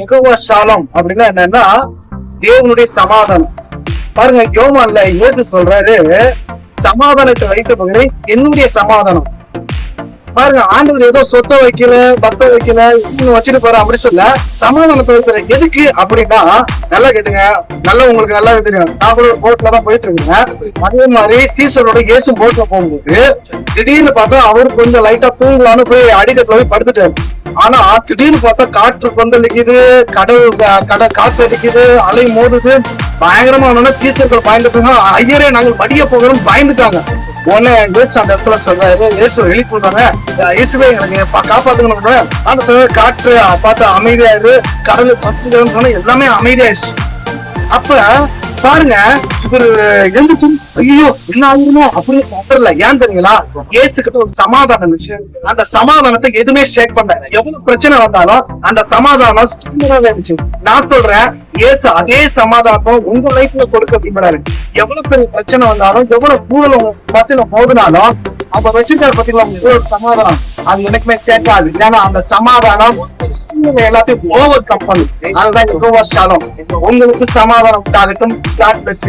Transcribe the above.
எகோவா சாலம் அப்படின்னா என்னன்னா தேவனுடைய சமாதானம். பாருங்க யோமான்ல இயேசு சொல்றாரு சமாதானத்தை வைத்த பகுதி என்னுடைய சமாதானம். பாருங்க ஆண்டவர் ஏதோ சொத்தை வைக்கல பத்த வைக்கல இன்னும் வச்சுட்டு போற அப்படி சொல்ல சமாதானத்தை வைக்கிற எதுக்கு அப்படின்னா நல்லா கேட்டுங்க நல்லா உங்களுக்கு நல்லா தெரியும். நான் கூட போட்ல தான் போயிட்டு இருக்கேன். அதே மாதிரி சீசனோட இயேசு போட்ல போகும்போது திடீர்னு பார்த்தா அவருக்கு கொஞ்சம் லைட்டா தூங்கலான்னு போய் அடிக்கத்துல போய் படுத்துட்டாரு. ஆனா திடீர்னு பார்த்தா காற்று கொந்தளிக்குது கடல் கடை கடல் அடிக்குது அலை மோதுது. பயங்கரமா ஒண்ணு சீசர்கள் பயந்துட்டாங்க ஐயரே நாங்கள் மடிய போகிறோம் பயந்துட்டாங்க. உடனே இயேசு அந்த இடத்துல சொல்றாரு இயேசு எழுப்பி சொல்றாங்க இயேசுவே எங்களுக்கு பா- காப்பாத்துங்க அந்த சொல்ற காற்று பார்த்து அமைதியாயிரு கடல் பத்து எல்லாமே அமைதியாயிருச்சு அப்ப பாருங்க ஒரு எழுந்துச்சு ஐயோ என்ன ஆகுமோ அப்படின்னு பண்றல ஏன் தெரியுங்களா? ஏசுக்கிட்ட ஒரு சமாதானம் இருந்துச்சு அந்த சமாதானத்தை எதுவுமே ஷேக் பண்ணல. எவ்வளவு பிரச்சனை வந்தாலும் அந்த சமாதானம் ஸ்டிம்மராக இருந்துச்சு. நான் சொல்றேன் ஏசு அதே சமாதானத்தை உங்க லைஃப்ல கொடுக்க விரும்புறாரு. எவ்வளவு பெரிய பிரச்சனை வந்தாலும் எவ்வளவு பூதல் உங்க மத்தியில போகுனாலும் அப்ப வச்சிருக்காரு பாத்தீங்களா உங்களுக்கு சமாதானம். அது எனக்குமே சேர்க்காது ஏன்னா அந்த சமாதானம் எல்லாத்தையும் ஓவர் கம் பண்ணும். அதுதான் எகோவா உங்களுக்கு சமாதானம் உண்டாகட்டும். God bless.